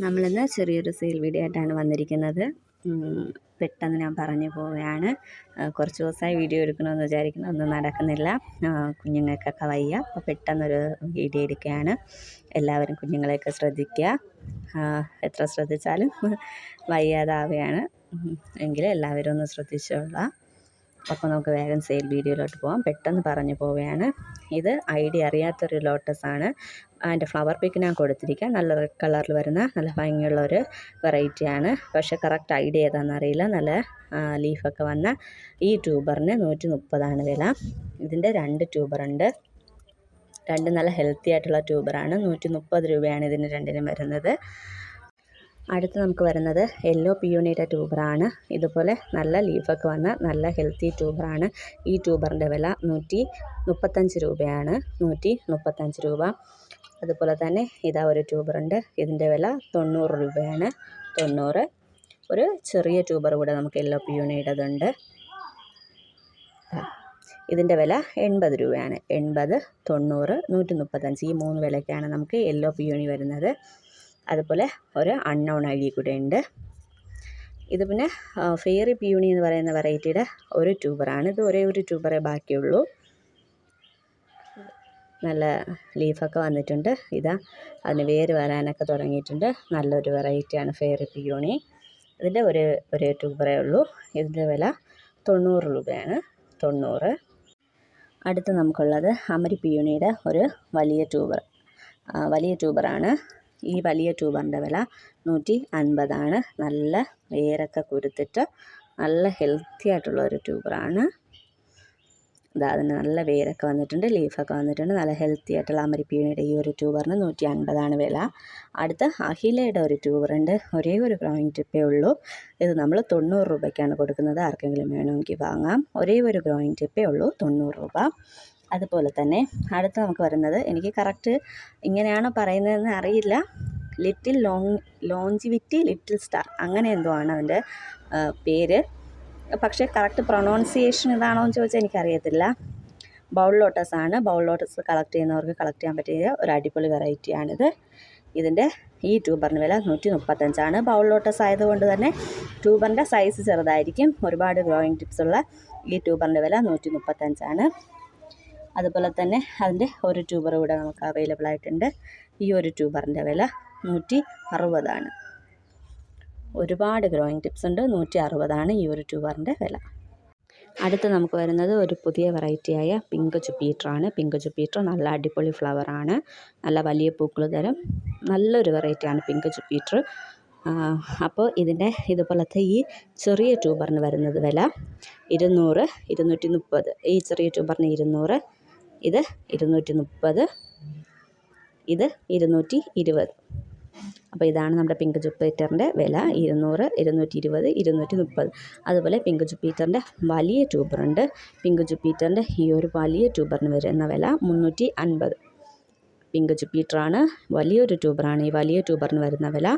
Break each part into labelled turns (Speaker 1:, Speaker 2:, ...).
Speaker 1: നമ്മളിന്ന് ചെറിയൊരു sale video ആയിട്ടാണ് വന്നിരിക്കുന്നത്. പെട്ടെന്ന് ഞാൻ പറഞ്ഞു പോവുകയാണ്. കുറച്ച് ദിവസമായി വീഡിയോ എടുക്കണമെന്ന് വിചാരിക്കുന്നു. ഒന്നും നടക്കുന്നില്ല. കുഞ്ഞുങ്ങൾക്കൊക്കെ വയ്യ. അപ്പോൾ പെട്ടെന്നൊരു വീഡിയോ എടുക്കുകയാണ്. എല്ലാവരും കുഞ്ഞുങ്ങളെയൊക്കെ ശ്രദ്ധിക്കുക. എത്ര ശ്രദ്ധിച്ചാലും വയ്യാതാവുകയാണ്. എങ്കിലും എല്ലാവരും ഒന്ന് ശ്രദ്ധിച്ചോളാം. അപ്പോൾ നമുക്ക് വേഗം സെയിൽ വീഡിയോയിലോട്ട് പോകാം പെട്ടെന്ന് പറഞ്ഞു പോവുകയാണ്. ഇത് ഐഡിയ അറിയാത്തൊരു ലോട്ടസാണ് അതിന്റെ ഫ്ലവർ പിക്ക് ഞാൻ കൊടുത്തിരിക്കാം. നല്ല റെഡ് കളറിൽ വരുന്ന നല്ല ഭംഗിയുള്ള ഒരു വെറൈറ്റിയാണ് പക്ഷേ കറക്റ്റ് ഐഡിയ ഏതാണെന്ന് അറിയില്ല. നല്ല ലീഫൊക്കെ വന്ന ഈ ട്യൂബറിന് നൂറ്റി മുപ്പതാണ് വില. ഇതിന്റെ രണ്ട് ട്യൂബറുണ്ട് രണ്ട് നല്ല ഹെൽത്തി ആയിട്ടുള്ള ട്യൂബറാണ് നൂറ്റി മുപ്പത് രൂപയാണ് ഇതിന് രണ്ടിനും വരുന്നത്. അടുത്ത് നമുക്ക് വരുന്നത് യെല്ലോ പിയൂണിയുടെ ട്യൂബറാണ് ഇതുപോലെ നല്ല ലീഫൊക്കെ വന്ന നല്ല ഹെൽത്തി ട്യൂബറാണ് ഈ ട്യൂബറിന്റെ വില നൂറ്റി മുപ്പത്തഞ്ച് രൂപയാണ്. നൂറ്റി മുപ്പത്തഞ്ച് രൂപ. അതുപോലെ തന്നെ ഇതാ ഒരു ട്യൂബറുണ്ട് ഇതിന്റെ വില തൊണ്ണൂറ് രൂപയാണ്. തൊണ്ണൂറ്. ഒരു ചെറിയ ട്യൂബർ കൂടെ നമുക്ക് യെല്ലോ പിയൂണിയുടേതുണ്ട് ഇതിന്റെ വില എൺപത് രൂപയാണ്. എൺപത് തൊണ്ണൂറ് നൂറ്റി മുപ്പത്തഞ്ച് ഈ മൂന്ന് വിലയ്ക്കാണ് നമുക്ക് യെല്ലോ പിയൂണി വരുന്നത്. അതുപോലെ ഒരു അൺനോൺ ഐ ഡി കൂടെ ഉണ്ട്. ഇത് പിന്നെ ഫെയറി പ്യൂണി എന്ന് പറയുന്ന വെറൈറ്റിയുടെ ഒരു ട്യൂബറാണ് ഇത് ഒരേ ഒരു ട്യൂബറേ ബാക്കിയുള്ളൂ. നല്ല ലീഫൊക്കെ വന്നിട്ടുണ്ട്. ഇതാ അതിന് വേര് വരാനൊക്കെ തുടങ്ങിയിട്ടുണ്ട്. നല്ലൊരു വെറൈറ്റിയാണ് ഫെയറി പിയൂണി ഇതിന്റെ ഒരു ഒരേ ട്യൂബറേ ഉള്ളൂ. ഇതിന്റെ വില തൊണ്ണൂറ് രൂപയാണ്. തൊണ്ണൂറ്. അടുത്ത് നമുക്കുള്ളത് അമരി പിയൂണിയുടെ ഒരു വലിയ ട്യൂബർ വലിയ ട്യൂബറാണ് ഈ വലിയ ട്യൂബറിന്റെ വില നൂറ്റി അൻപതാണ് നല്ല വേരൊക്കെ കുരുത്തിട്ട് നല്ല ഹെൽത്തി ആയിട്ടുള്ള ഒരു ട്യൂബറാണ്. ഇതാ അതിന് നല്ല വേരൊക്കെ വന്നിട്ടുണ്ട് ലീഫൊക്കെ വന്നിട്ടുണ്ട്. നല്ല ഹെൽത്തി ആയിട്ടുള്ള അമരിപ്പീണിയുടെ ഈ ഒരു ട്യൂബറിന് നൂറ്റി അൻപതാണ് വില. അടുത്ത അഹിലയുടെ ഒരു ട്യൂബറുണ്ട് ഒരേ ഒരു ഗ്രോയിങ് ടിപ്പേ ഉള്ളൂ. ഇത് നമ്മൾ തൊണ്ണൂറ് രൂപയ്ക്കാണ് കൊടുക്കുന്നത്. ആർക്കെങ്കിലും വേണമെങ്കിൽ വാങ്ങാം. ഒരേ ഒരു ഗ്രോയിങ് ടിപ്പേ ഉള്ളൂ തൊണ്ണൂറ് രൂപ. അതുപോലെ തന്നെ അടുത്ത് നമുക്ക് വരുന്നത് എനിക്ക് കറക്റ്റ് ഇങ്ങനെയാണോ പറയുന്നതെന്ന് അറിയില്ല. Little long longevity little star അങ്ങനെ എന്തോ ആണ് അതിന്റെ പേര്. പക്ഷേ കറക്റ്റ് പ്രൊണൗൺസിയേഷൻ ഇതാണോ എന്ന് ചോദിച്ചാൽ എനിക്കറിയത്തില്ല. ബൗൾ ലോട്ടസ് ആണ്. ബൗൾ ലോട്ടസ് കളക്ട് ചെയ്യുന്നവർക്ക് കളക്ട് ചെയ്യാൻ പറ്റിയ ഒരു അടിപൊളി വെറൈറ്റിയാണിത് ഇതിന്റെ ഈ ട്യൂബറിന് വില നൂറ്റി മുപ്പത്തഞ്ചാണ് ബൗൾ ലോട്ടസ് ആയതുകൊണ്ട് തന്നെ ട്യൂബറിന്റെ സൈസ് ചെറുതായിരിക്കും. ഒരുപാട് ഗ്രോയിങ് ടിപ്സ് ഉള്ള ഈ ട്യൂബറിന്റെ വില നൂറ്റി മുപ്പത്തഞ്ചാണ് അതുപോലെ തന്നെ അതിന്റെ ഒരു ട്യൂബർ കൂടെ നമുക്ക് അവൈലബിൾ ആയിട്ടുണ്ട്. ഈ ഒരു ട്യൂബറിന്റെ വില നൂറ്റി അറുപതാണ് ഒരുപാട് ഗ്രോയിങ് ടിപ്സ് ഉണ്ട്. നൂറ്റി അറുപതാണ് ഈ ഒരു ട്യൂബറിന്റെ വില. അടുത്ത് നമുക്ക് വരുന്നത് ഒരു പുതിയ വെറൈറ്റിയായ പിങ്ക് ജുപ്പീറ്ററാണ് പിങ്ക് ജുപ്പീറ്റർ നല്ല അടിപൊളി ഫ്ലവറാണ് നല്ല വലിയ പൂക്കൾ തരം. നല്ലൊരു വെറൈറ്റിയാണ് പിങ്ക് ജുപ്പീറ്റർ അപ്പോൾ ഇതിന്റെ ഇതുപോലത്തെ ഈ ചെറിയ ട്യൂബറിന് വരുന്നത് വില ഇരുന്നൂറ് ഇരുന്നൂറ്റി മുപ്പത് ഈ ചെറിയ ട്യൂബറിന് ഇരുന്നൂറ് ഇത് ഇരുന്നൂറ്റി മുപ്പത് ഇത് ഇരുന്നൂറ്റി ഇരുപത് അപ്പോൾ ഇതാണ് നമ്മുടെ പിങ്ക് ജുപ്പീറ്ററിന്റെ വില ഇരുന്നൂറ് ഇരുന്നൂറ്റി ഇരുപത് ഇരുന്നൂറ്റി മുപ്പത് അതുപോലെ പിങ്ക് ജുപ്പീറ്ററിന്റെ വലിയ ട്യൂബറുണ്ട് പിങ്ക് ജുപ്പീറ്ററിന്റെ ഈ ഒരു വലിയ ട്യൂബറിന് വരുന്ന വില മുന്നൂറ്റി അൻപത് പിങ്ക് ജുപ്പീറ്ററാണ് വലിയൊരു ട്യൂബറാണ് ഈ വലിയ ട്യൂബറിന് വരുന്ന വില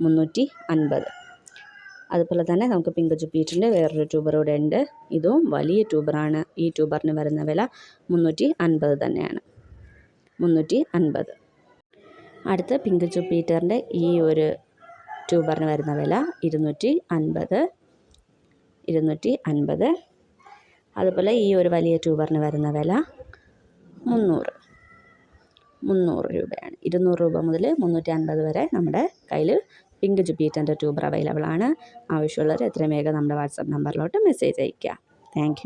Speaker 1: മുന്നൂറ്റി അൻപത് അതുപോലെ തന്നെ നമുക്ക് പിങ്ക് ജുപ്പീറ്ററിന്റെ വേറൊരു ട്യൂബർ കൂടെ ഉണ്ട്. ഇതും വലിയ ട്യൂബറാണ്. ഈ ട്യൂബറിന് വരുന്ന വില മുന്നൂറ്റി അൻപത് തന്നെയാണ്. മുന്നൂറ്റി അൻപത് അടുത്ത പിങ്ക് ജുപ്പീറ്ററിന്റെ ഈ ഒരു ട്യൂബറിന് വരുന്ന വില ഇരുന്നൂറ്റി അൻപത് ഇരുന്നൂറ്റി അൻപത് അതുപോലെ ഈ ഒരു വലിയ ട്യൂബറിന് വരുന്ന വില മുന്നൂറ്. മുന്നൂറ് രൂപയാണ്. ഇരുന്നൂറ് രൂപ മുതൽ മുന്നൂറ്റി അൻപത് വരെ നമ്മുടെ കയ്യിൽ പിങ്ക് ജുബീറ്റന്റെ ട്യൂബർ അവൈലബിൾ ആണ് ആവശ്യമുള്ളവർ എത്രയും വേഗം നമ്മുടെ വാട്സപ്പ് നമ്പറിലോട്ട് മെസ്സേജ് അയയ്ക്കുക. താങ്ക്